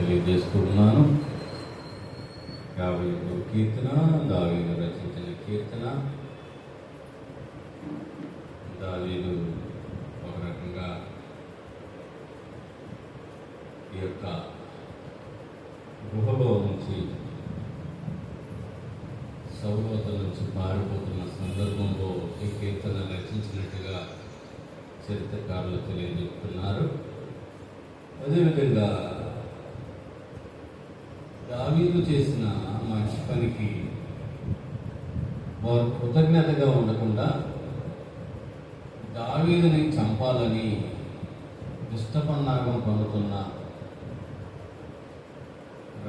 తెలియజేసుకుంటున్నాను. యాభై ఐదు కీర్తన దావీదు రచించిన కీర్తన. దావీదు ఒక రకంగా ఈ యొక్క గుహలో నుంచి సౌలత నుంచి పారిపోతున్న సందర్భంలో ఈ కీర్తన రచించినట్టుగా చరిత్రకారులు తెలియజేస్తున్నారు. అదేవిధంగా దావీదు చేసిన మంచి పనికి వారు కృతజ్ఞతగా ఉండకుండా దావీదుని చంపాలని దుష్టపన్నాగం పొందుతున్న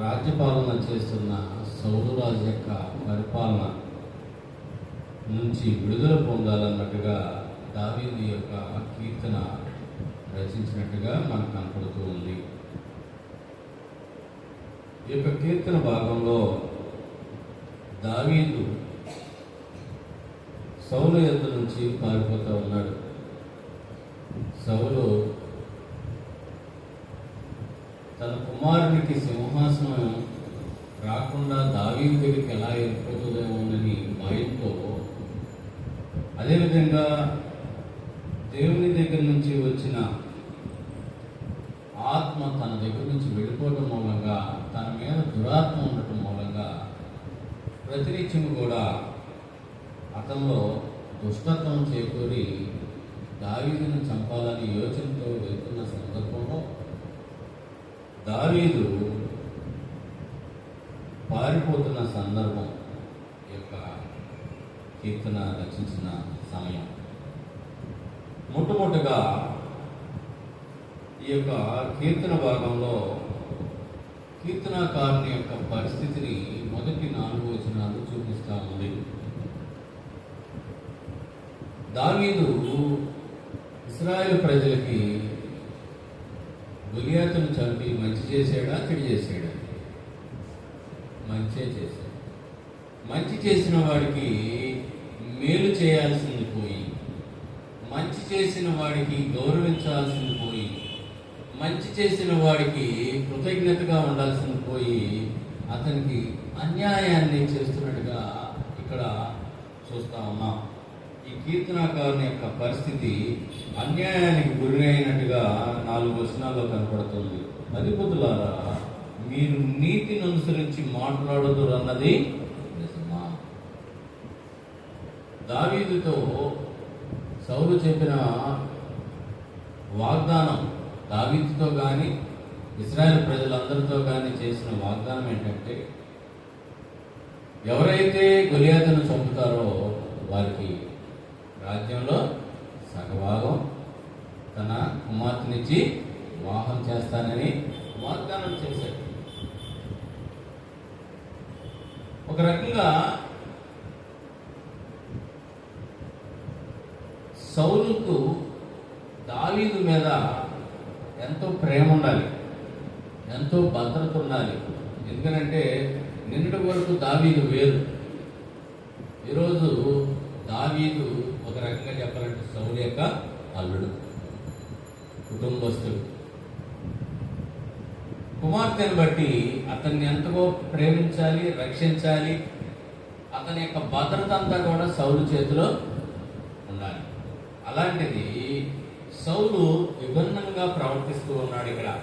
రాజ్యపాలన చేస్తున్న సౌదరాజు యొక్క పరిపాలన నుంచి విడుదల పొందాలన్నట్టుగా దావీదు యొక్క కీర్తన రచించినట్టుగా మనకు కనపడుతూ ఉంది. ఈ యొక్క కీర్తన భాగంలో దావీదు సౌలు యొద్ద నుంచి పారిపోతూ ఉన్నాడు. సౌలు తన కుమారునికి సింహాసనం రాకుండా దావీదు దగ్గరికి ఎలా వెళ్ళిపోతుందేమోనని భయంతో అదేవిధంగా దేవుని దగ్గర నుంచి వచ్చిన ఆత్మ తన దగ్గర నుంచి వెళ్ళిపోవటం మూలంగా తన మీద దురాత్మ ఉండటం మూలంగా ప్రతినిత్యం కూడా అతనిలో దుష్టత్వం చేకూరి దావీదును చంపాలని యోచనతో వెళ్తున్న సందర్భంలో దావీదు పారిపోతున్న సందర్భం ఈ యొక్క కీర్తన రచించిన సమయం. మొట్టమొదటిగా ఈ యొక్క కీర్తన భాగంలో కీర్తనాకారుని యొక్క పరిస్థితిని మొదటి నాలుగు వచనాలు చూపిస్తా ఉంది. దావీదు ఇస్రాయేల్ ప్రజలకి గులియాతును చంపి మంచి చేశాడా చెడు చేశాడా? మంచే చేశాడు. మంచి చేసిన వాడికి మేలు చేయాల్సింది పోయి మంచి చేసిన వాడికి గౌరవించాల్సింది పోయి మంచి చేసిన వాడికి కృతజ్ఞతగా ఉండాల్సింది పోయి అతనికి అన్యాయాన్ని చేస్తున్నట్టుగా ఇక్కడ చూస్తా ఉన్నాం. ఈ కీర్తనాకారుని యొక్క పరిస్థితి అన్యాయానికి గురైనట్టుగా నాలుగు వచనాల్లో కనపడుతుంది. అధిపతులారా మీరు నీతిని అనుసరించి మాట్లాడదు అన్నది నిజమా? దావీదుతో సౌలు చెప్పిన వాగ్దానం దావీదుతో కానీ ఇస్రాయల్ ప్రజలందరితో కానీ చేసిన వాగ్దానం ఏంటంటే ఎవరైతే గొలియాతను చంపుతారో వారికి రాజ్యంలో సగభాగం తన కుమార్తెనిచ్చి వివాహం చేస్తానని వాగ్దానం చేశాడు ఒక రకంగా సౌలుకు దావీదు మీద ఎంతో ప్రేమ ఉండాలి ఎంతో భద్రత ఉండాలి ఎందుకంటే నిన్నటి వరకు దావీదు వేరు. ఈరోజు దావీదు ఒక రకంగా చెప్పాలంటే సౌలు యొక్క అల్లుడు కుటుంబస్తుడు. కుమార్తెను బట్టి అతన్ని ఎంతగో ప్రేమించాలి రక్షించాలి అతని యొక్క భద్రత అంతా కూడా సౌలు చేతిలో ఉండాలి. అలాంటిది సౌలు విభిన్నంగా ప్రవర్తిస్తూ ఉన్నాడు ఇక్కడ.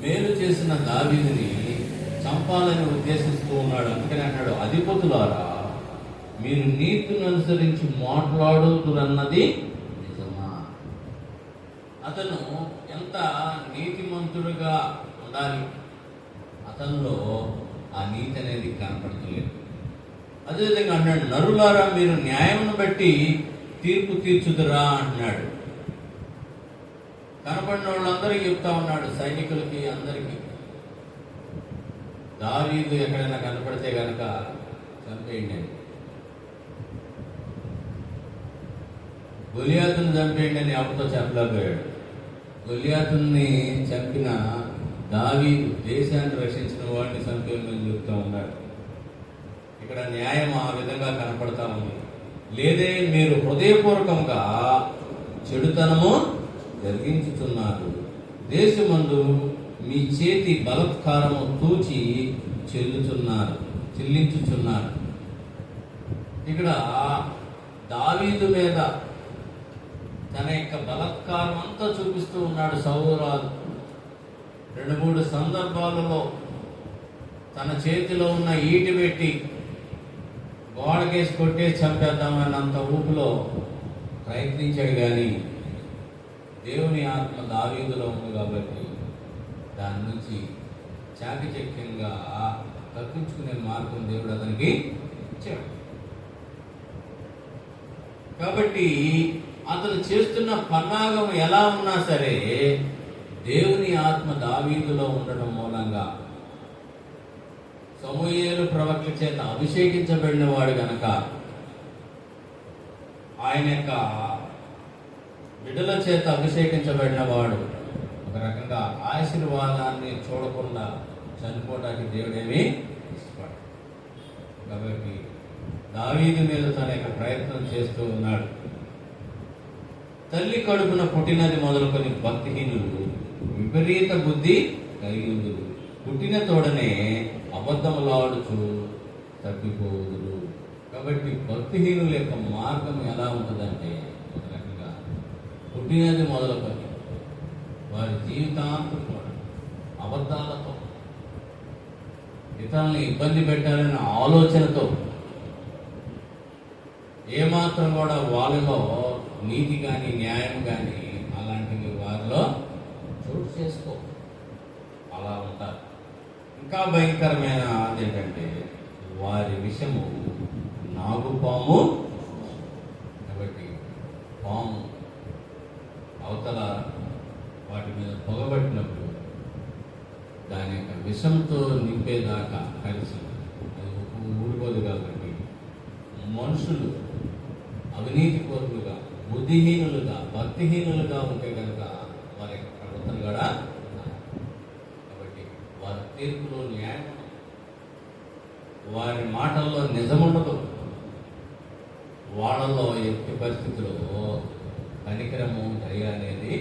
మేలు చేసిన దావీదుని చంపాలని ఉద్దేశిస్తూ ఉన్నాడు. అందుకని అన్నాడు అధిపతులారా మీరు నీతిని అనుసరించి మాట్లాడుతురన్నది నిజమా? అతను ఎంత నీతిమంతుడుగా ఉండాలి? అతనిలో ఆ నీతి అనేది కనపడతలేదు. అదేవిధంగా అన్నాడు నరులారా మీరు న్యాయం బట్టి తీర్పు తీర్చుదురా అంటున్నాడు. కనపడిన వాళ్ళందరికీ చెప్తా ఉన్నాడు సైనికులకి అందరికీ. దావీదు ఎక్కడైనా కనపడితే కనుక చంపేయండి అని. గొలియాతుని చంపేయండి అని ఎవరితో చెప్పలేకపోయాడు. గొలియాతుని చంపిన దావీదు దేశాన్ని రక్షించిన వాడిని చంపేయమని చెప్తా ఉన్నాడు. ఇక్కడ న్యాయం ఆ విధంగా కనపడతా ఉంది. లేదే మీరు హృదయపూర్వకంగా చెడుతనము జరిగించుతున్నారు దేశమందు మీ చేతి బలత్కారము తూచి చెల్లుచున్నారు చెల్లించుచున్నారు. ఇక్కడ దావీదు మీద తన యొక్క బలత్కారం అంతా చూపిస్తూ ఉన్నాడు సౌరాజు రెండు మూడు సందర్భాలలో తన చేతిలో ఉన్న ఈటి పెట్టి గోడకేసి కొట్టే చంపేద్దామన్నంత ఊపులో ప్రయత్నించాడు కానీ దేవుని ఆత్మ దావీదులో ఉంది కాబట్టి దాని నుంచి చాకచక్యంగా తప్పించుకునే మార్గం దేవుడు అతనికి ఇచ్చాడు. కాబట్టి అతను చేస్తున్న పన్నాగం ఎలా ఉన్నా సరే దేవుని ఆత్మ దావీదులో ఉండడం మూలంగా సమూయేలు ప్రవక్త చేత అభిషేకించబడిన వాడు గనక ఆయన యొక్క బిడ్డల చేత అభిషేకించబడిన వాడు ఒక రకంగా ఆశీర్వాదాన్ని చూడకుండా చనిపోవడానికి దేవుడేమి ఇష్టపడు కాబట్టి దావీదు మీద తన యొక్క ప్రయత్నం చేస్తూ ఉన్నాడు. తల్లి కడుపున పుట్టినది మొదలుకొని భక్తిహీనులు విపరీత బుద్ధి కలిగి పుట్టిన తోడనే అబద్ధములాడుచు తప్పిపోదురు. కాబట్టి భక్తిహీనుల యొక్క మార్గం ఎలా ఉంటుందంటే ఒక రకంగా పుట్టినది మొదలుకొని వారి జీవితాంతం కూడా అబద్ధాలతో ఇతరులను ఇబ్బంది పెట్టాలనే ఆలోచనతో ఏమాత్రం కూడా వాళ్ళలో నీతి కానీ న్యాయం కానీ అలాంటివి వారిలో చోటు చేసుకో అలా ఉంటారు. ఇంకా భయంకరమైన ఏంటంటే వారి విషము నాగుపాము కాబట్టి పాము అవతల వాటి మీద పొగబట్టినప్పుడు దాని యొక్క విషంతో నింపేదాకా కలిసి అది ఊడిపోదు కాబట్టి మనుషులు అవినీతి కోరులుగా బుద్ధిహీనులుగా భక్తిహీనులుగా ఉంటే కనుక వారి యొక్క ప్రవర్తన కూడా కాబట్టి వారి తీర్పులో న్యాయం ఉండదు. వారి మాటల్లో నిజముండదు. వాళ్ళలో ఎట్టి పరిస్థితుల్లో కనికరము దయ అనేది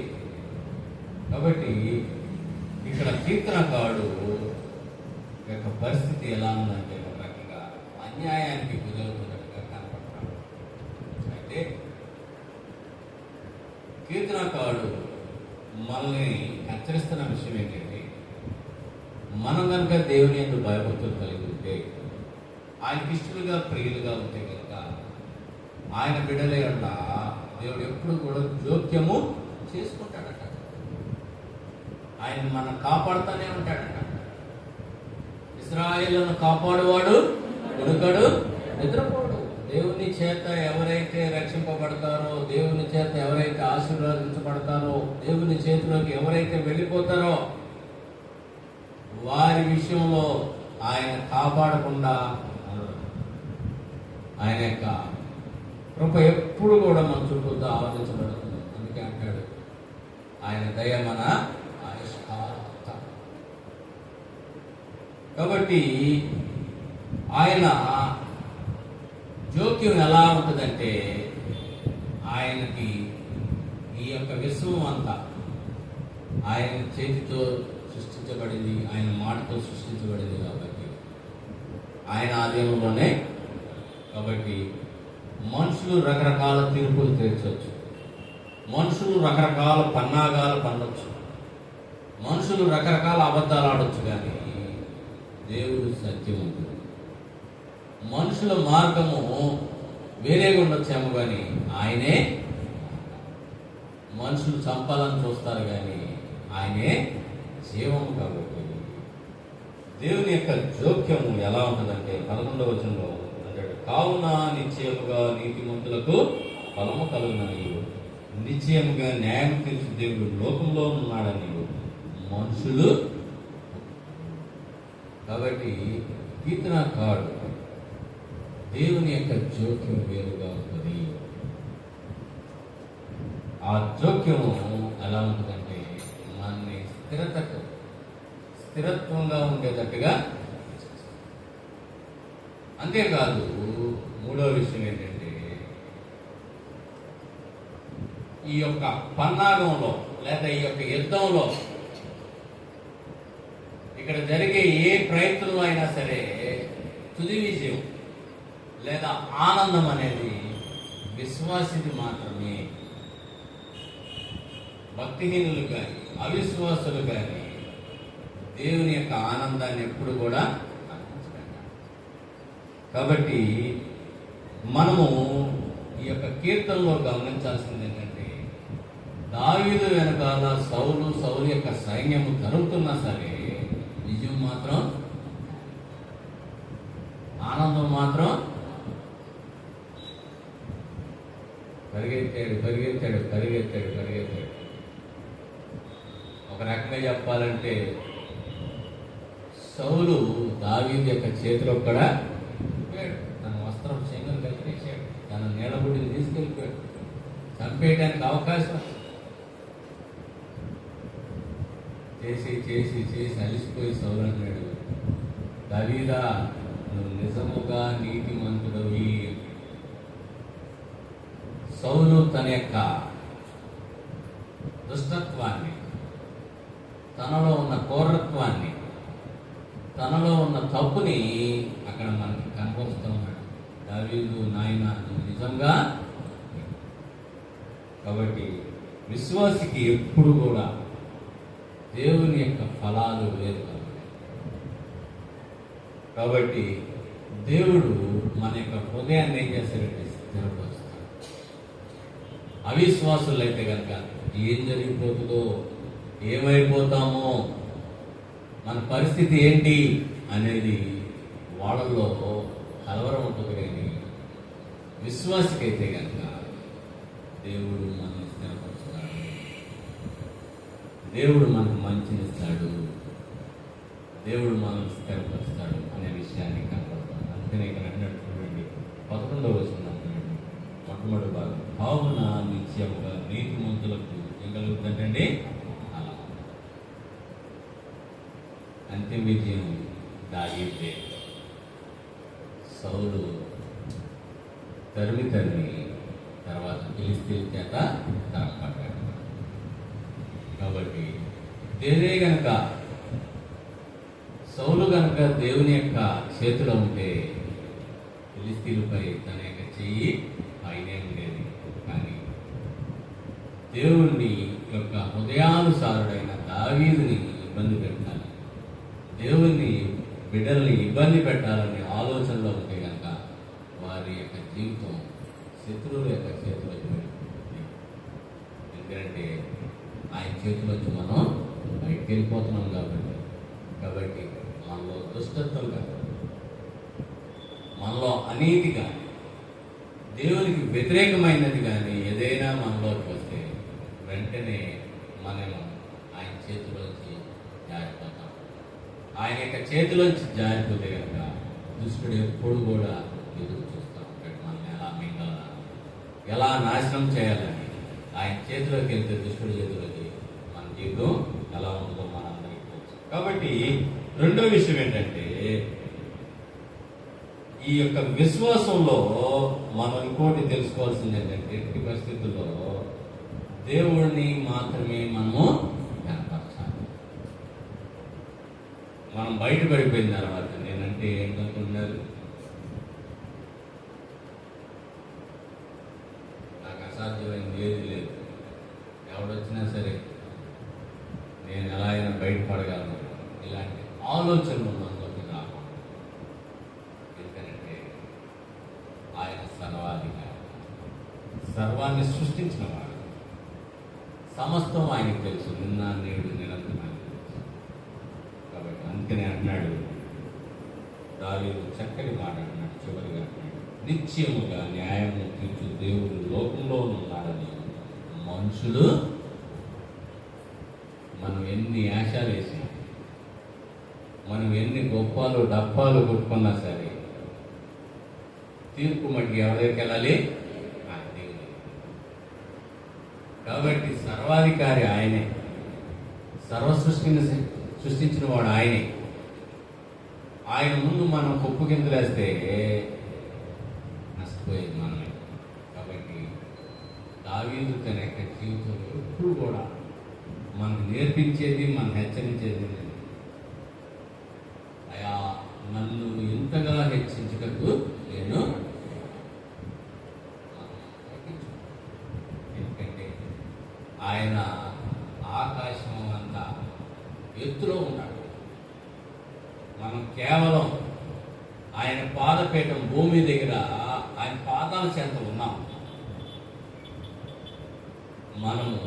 కాబట్టి ఇక్కడ కీర్తనకాడు యొక్క పరిస్థితి ఎలా ఉందంటే ఒక రకంగా అన్యాయానికి గురవుతున్నట్టుగా కనపడతాడు. అయితే కీర్తనకాడు మనల్ని హెచ్చరిస్తున్న విషయం ఏంటంటే మనం కనుక దేవుని ఎందుకు భయభక్తులు కలిగి ఉంటే ఆయనకి ఇష్టలుగా ప్రియులుగా ఉంటే కనుక ఆయన బిడలే అంట దేవుడు ఎప్పుడు కూడా జోక్యము చేసుకుంటాడట. ఆయన మనం కాపాడుతూనే ఉంటాడట. ఇస్రాయేళ్ళను కాపాడువాడు ఉడుకడు నిద్రపోడు. దేవుని చేత ఎవరైతే రక్షింపబడతారో దేవుని చేత ఎవరైతే ఆశీర్వదించబడతారో దేవుని చేతిలోకి ఎవరైతే వెళ్ళిపోతారో వారి విషయంలో ఆయన కాపాడకుండా ఆయన యొక్క కృప ఎప్పుడు కూడా మన చుట్టూ ఆవరించబడుతుంది అందుకే అంటాడు ఆయన దయ మన ఆయుష్కాంత. కాబట్టి ఆయన జోక్యం ఎలా ఉంటుందంటే ఆయనకి ఈ యొక్క విశ్వం అంతా ఆయన చేతితో సృష్టించబడింది ఆయన మాటతో సృష్టించబడింది కాబట్టి. ఆయన ఆధీనంలోనే కాబట్టి మనుషులు రకరకాల తీర్పులు తీర్చవచ్చు. మనుషులు రకరకాల పన్నాగాలు పన్నొచ్చు మనుషులు రకరకాల అబద్ధాలు ఆడొచ్చు కానీ దేవుడు సత్యవంతుడు. మనుషుల మార్గము వేరేగా ఉండొచ్చేమో కానీ ఆయనే మనుషులు చంపాలని చూస్తారు కానీ ఆయనే జీవము కాబట్టి దేవుని యొక్క జోక్యము ఎలా ఉంటుందంటే పదకొండవ వచనంలో కావున నిశ్చయముగా నీతిమంతులకు ఫలము కలుగునని నిశ్చయముగా న్యాయం తీర్చు దేవుడు లోకంలో ఉన్నాడని మనుషులు కాబట్టి కీర్తనకాడు దేవుని యొక్క జోక్యం వేరుగా ఉంటుంది ఆ జోక్యము ఎలా ఉంటుందంటే మనని స్థిరతకు స్థిరత్వంగా ఉండేటట్టుగా. అంతేకాదు మూడో విషయం ఏంటంటే ఈ యొక్క పన్నాగంలో లేదా ఈ యొక్క యుద్ధంలో ఇక్కడ జరిగే ఏ ప్రయత్నం అయినా సరే తుది విజయం లేదా ఆనందం అనేది విశ్వాసిది మాత్రమే. భక్తిహీనులు కానీ అవిశ్వాసులు కానీ దేవుని యొక్క ఆనందాన్ని ఎప్పుడు కూడా కాబట్టి మనము ఈ యొక్క కీర్తనలో గమనించాల్సింది ఏంటంటే దావీదు వెనకాల సౌలు సౌలు యొక్క సైన్యము జరుగుతున్నా సరే విజయం మాత్రం ఆనందం మాత్రం పరిగెత్తాడు పరిగెత్తాడు పరిగెత్తాడు పరిగెత్తాడు. ఒక రకంగా చెప్పాలంటే సౌలు దావీదు యొక్క చేతిలో కూడా తన తీసుకెళ్ళిపోయాడు. చంపేయడానికి అవకాశం చేసి చేసి చేసి అలిసిపోయి సౌలు అన్నాడు నువ్వు నిజముగా నీతిమంతుడవి. సౌలు తన యొక్క దుష్టత్వాన్ని తనలో ఉన్న కోరత్వాన్ని తనలో ఉన్న తప్పుని అక్కడ మనకి కనపరుస్తూ ఉన్నాడు. దావీదు నాయన నిజంగా? కాబట్టి విశ్వాసికి ఎప్పుడు కూడా దేవుని యొక్క ఫలాలు వేరు కాబట్టి కాబట్టి దేవుడు మన యొక్క హృదయాన్ని ఏం చేస్తాడంటే స్థిరపరుస్తాడు. అవిశ్వాసులు అయితే కనుక ఏం జరిగిపోతుందో ఏమైపోతామో మన పరిస్థితి ఏంటి అనేది వాళ్ళల్లో కలవరం ఉంటుంది కానీ విశ్వాసకైతే కనుక దేవుడు మనల్ని స్థిరపరుస్తాడు దేవుడు మనకు మంచినిస్తాడు దేవుడు మనల్ని స్థిరపరుస్తాడు అనే విషయాన్ని కనపడతాడు అందుకనే ఇక్కడ అన్నట్టు చూడండి పదకొండవ వచ్చిన మొట్టమొదటి భాగం. భావన నిత్యముగా నీతిమంతులకు ఏం కలుగుతుందంటే అలా. అంతిమ విజయం దాగితే సౌలు తరిమి తరిమి తర్వాత ఫిలిస్తీన్ చేత తరపడ్డాడు కాబట్టి దేదే గనక సౌలు గనక దేవుని యొక్క చేతిలో ఉంటే ఫిలిస్తీన్పై తన యొక్క చెయ్యి పైనే ఉండేది. కానీ దేవుణ్ణి యొక్క హృదయానుసారుడైన దావీదిని ఇబ్బంది పెట్టాలి. దేవుణ్ణి బిడ్డల్ని ఇబ్బంది పెట్టాలనే ఆలోచనలో ఉంటే కనుక వారి యొక్క జీవితం శత్రువుల యొక్క చేతిలోకి వెళ్ళిపోతుంది ఎందుకంటే ఆయన చేతిలోంచి మనం బయటికి వెళ్ళిపోతున్నాం కాబట్టి. కాబట్టి మనలో దుష్టత్వం కాబట్టి మనలో అనీతి కానీ దేవునికి వ్యతిరేకమైనది కానీ ఏదైనా మనలోకి వస్తే వెంటనే మనము ఆయన చేతిలో ఆయన యొక్క చేతిలోంచి జారిపోతే కనుక దుష్టుడు ఎప్పుడు కూడా ఎదురు చూస్తూ ఉంటాడు. మనం ఎలా మింగాలని ఎలా నాశనం చేయాలని? ఆయన చేతిలోకి వెళ్తే దుష్టుడి చేతిలోకి మన జీవితం ఎలా ఉంటుందో మనందరికీ తెలుసు. కాబట్టి రెండో విషయం ఏంటంటే ఈ యొక్క విశ్వాసంలో మనం ఇంకోటి తెలుసుకోవాల్సింది ఏంటంటే ఎట్టి పరిస్థితుల్లో దేవుడిని మాత్రమే మనము కనపరచాలి మనం బయటపడిపోయిన తర్వాత నేనంటే ఏంటనుకుంటున్నారు నాకు అసాధ్యమైంది ఏది లేదు. ఎవడొచ్చినా సరే నేను ఎలా అయినా బయటపడగలను. ఇలాంటి ఆలోచన మనలోకి నాకు ఎందుకంటే ఆయన సర్వాధికారి. సర్వాన్ని సృష్టించిన వాడు. సమస్తం ఆయనకు తెలుసు. నిన్న నేడు నిరంతరం అందుకనే అంటున్నాడు. దావీదు చక్కటి మాట అంటున్నాడు చివరిగా అంటున్నాడు. నిత్యముగా న్యాయము తీర్చు దేవుడు లోకంలో ఉన్నాడని మనుషులు మనం ఎన్ని ఆశలు వేసినా మనం ఎన్ని గొప్పలు డప్పాలు కొట్టుకున్నా సరే తీర్పు మటుకు ఎవరికి వెళ్ళాలి? కాబట్టి సర్వాధికారి ఆయనే. సర్వసృష్టిని సృష్టించిన వాడు ఆయనే. ఆయన ముందు మనం కుప్పు కిందలేస్తే నష్టపోయేది మనమే కాబట్టి దావీదు తన యొక్క జీవితంలో ఎప్పుడు కూడా మనకు నేర్పించేది మనం హెచ్చరించేది అయా నన్ను ఇంతగా హెచ్చించటకు నేను ఆయన కేవలం ఆయన పాదపీఠం భూమి దగ్గర ఆయన పాదాల చెంత ఉన్నాం. మనము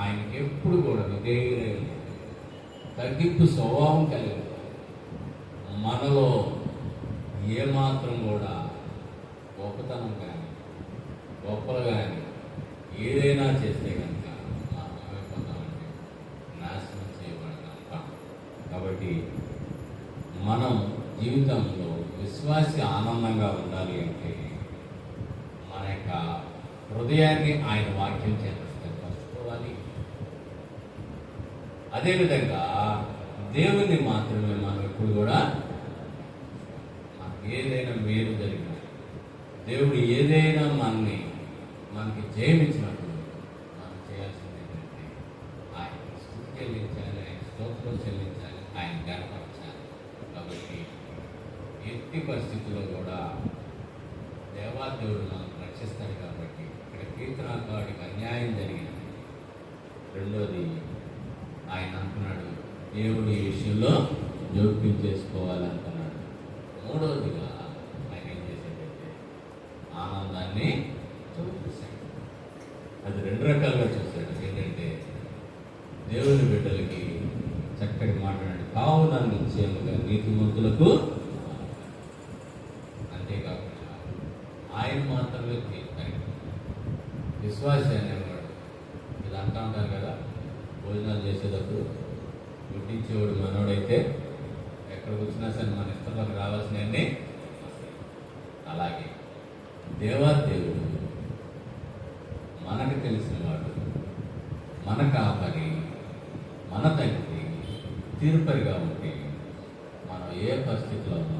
ఆయనకి ఎప్పుడు కూడా విధేయులై తగ్గింపు స్వభావం కలిగి మనలో ఏమాత్రం కూడా గొప్పతనం కానీ గొప్పలు కానీ ఏదైనా చేస్తే కనుక మనం ఏమైపోతామంటే నాశనం చేయబడతాం. కాబట్టి జీవితంలో విశ్వాసి ఆనందంగా ఉండాలి అంటే మన యొక్క హృదయాన్ని ఆయన వాక్యం చేత స్థిరపరచుకోవాలి. అదేవిధంగా దేవుణ్ణి మాత్రమే మనం ఎప్పుడు కూడా ఏదైనా మేలు జరిగిన దేవుడు ఏదైనా మనని మనకి జయమిచ్చినప్పుడు మనం చేయాల్సింది ఏంటంటే ఆయన స్థుతి చెల్లించాలి ఆయన స్తోత్రం చెల్లించాలి ఆయన గనపరచాలి కాబట్టి ఎట్టి పరిస్థితుల్లో కూడా దేవాదేవుడు మనం రక్షిస్తాడు కాబట్టి ఇక్కడ కీర్తనాకారుడికి అన్యాయం జరిగింది రెండోది ఆయన అంటున్నాడు దేవుడు ఈ విషయంలో జోక్యం చేసుకోవాలంటున్నాడు. మూడవదిగా ఆయన ఏం చేశాడంటే ఆనందాన్ని చూపిస్తాడు అది రెండు రకాలుగా చూస్తాడు ఏంటంటే దేవుని బిడ్డలకి చక్కటి మాట్లాడి కావున నిశ్చయముగా నీతిమంతులకు అంతేకాకుండా ఆయన మాత్రమే తీర్తాడు విశ్వాసి అనేవాడు ఇది అంటా ఉంటారు కదా భోజనాలు చేసేటప్పుడు గుడ్డించేవాడు మనోడైతే ఎక్కడికి వచ్చినా సరే మన ఇష్టంలోకి రావాల్సినవన్నీ అలాగే దేవాదేవుడు మనకు తెలిసినవాడు మన కాపరి మన తండ్రి తీర్పరిగా ఉంటే మనం ఏ పరిస్థితిలో ఉన్నా?